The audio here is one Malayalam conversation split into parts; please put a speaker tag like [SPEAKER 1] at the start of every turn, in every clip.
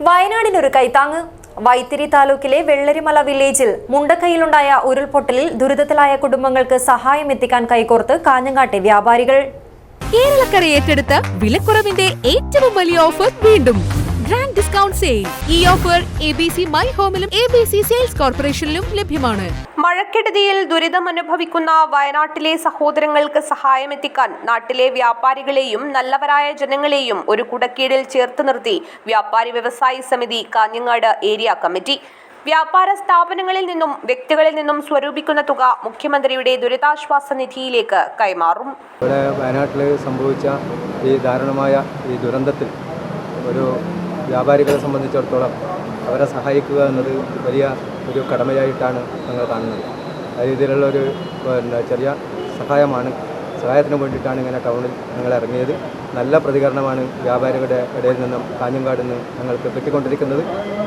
[SPEAKER 1] വയനാടിനൊരു കൈത്താങ്ങ്. വൈത്തിരി താലൂക്കിലെ വെള്ളരിമല വില്ലേജിൽ മുണ്ടക്കൈയിലുണ്ടായ ഉരുൾപൊട്ടലിൽ ദുരിതത്തിലായ കുടുംബങ്ങൾക്ക് സഹായം എത്തിക്കാൻ കൈകോർത്ത് കാഞ്ഞങ്ങാട്ടെ വ്യാപാരികൾ.
[SPEAKER 2] കേരളക്കര ഏറ്റെടുത്ത വിലക്കുറവിന്റെ ഏറ്റവും വലിയ ഓഫർ വീണ്ടും. ഗ്രാൻഡ് ഡിസ്കൗണ്ട് സെയിൽ ഈ offer A B C my ഹോമിലും A B C sales കോർപ്പറേഷനിലും ലഭ്യമാണ്.
[SPEAKER 3] മഴക്കെടുതിയിൽ ദുരിതമനുഭവിക്കുന്ന വയനാട്ടിലെ സഹോദരങ്ങൾക്ക് സഹായമെത്തിക്കാൻ നാട്ടിലെ വ്യാപാരികളെയും നല്ലവരായ ജനങ്ങളെയും ഒരു കുടക്കീഴിൽ ചേർത്ത് നിർത്തി വ്യാപാരി വ്യവസായി സമിതി കാഞ്ഞങ്ങാട് ഏരിയ കമ്മിറ്റി. വ്യാപാര സ്ഥാപനങ്ങളിൽ നിന്നും വ്യക്തികളിൽ നിന്നും സ്വരൂപിക്കുന്ന തുക മുഖ്യമന്ത്രിയുടെ ദുരിതാശ്വാസ നിധിയിലേക്ക് കൈമാറും.
[SPEAKER 4] ഇവിടെ വയനാട്ടിൽ സംഭവിച്ച ഈ ദാരുണമായ ഈ ദുരന്തത്തിൽ ഒരു വ്യാപാരികളെ സംബന്ധിച്ചിടത്തോളം അവരെ സഹായിക്കുക എന്നത് വലിയ ഒരു കടമയായിട്ടാണ് ഞങ്ങൾ കാണുന്നത്. ആ രീതിയിലുള്ള ഒരു പിന്നെ ചെറിയ സഹായമാണ് സഹായത്തിന് വേണ്ടിയിട്ടാണ് ഇങ്ങനെ ടൗണിൽ ഞങ്ങൾ ഇറങ്ങിയത്. നല്ല പ്രതികരണമാണ് വ്യാപാരികളുടെ ഇടയിൽ നിന്നും കാഞ്ഞങ്ങാട് നിന്ന് ഞങ്ങൾക്ക് കിട്ടിക്കൊണ്ടിരിക്കുന്നത്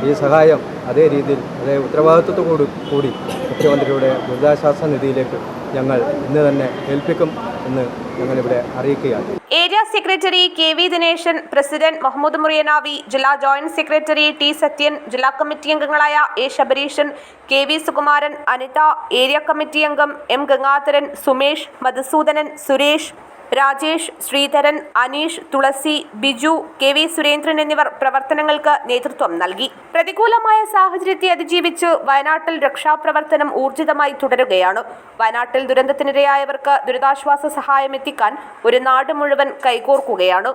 [SPEAKER 4] ഈ സഹായം അതേ രീതിയിൽ അതേ ഉത്തരവാദിത്വത്തോടു കൂടി മുഖ്യമന്ത്രിയുടെ ദുരിതാശ്വാസ നിധിയിലേക്ക് ഞങ്ങൾ ഇന്ന് തന്നെ ഏൽപ്പിക്കും എന്ന് ഞങ്ങളിവിടെ അറിയിക്കുകയാണ്.
[SPEAKER 3] Area secretary K V Dineshan president Muhammad Muriyanavi ജില്ലാ ജോയിന്റ് സെക്രട്ടറി ടി സത്യൻ ജില്ലാ കമ്മിറ്റി അംഗങ്ങളായ A Sabareeshan K V Sukumaran Anitha area committee അംഗം M Gangadharan Sumesh Madhusoodanan Suresh Rajesh Sreedharan Aneesh Thulasi Biju K V Surendran എന്നിവർ പ്രവർത്തനങ്ങൾക്ക് നേതൃത്വം നൽകി. പ്രതികൂലമായ സാഹചര്യത്തെ അതിജീവിച്ച് വയനാട്ടിൽ രക്ഷാപ്രവർത്തനം ഊർജിതമായി തുടരുകയാണ്. വയനാട്ടിൽ ദുരന്തത്തിനിരയായവർക്ക് ദുരിതാശ്വാസ സഹായം എത്തിക്കാൻ ഒരു നാട് മുഴുവൻ കൈകോർക്കുകയാണ്.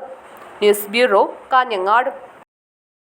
[SPEAKER 3] News bureau Kanhangad.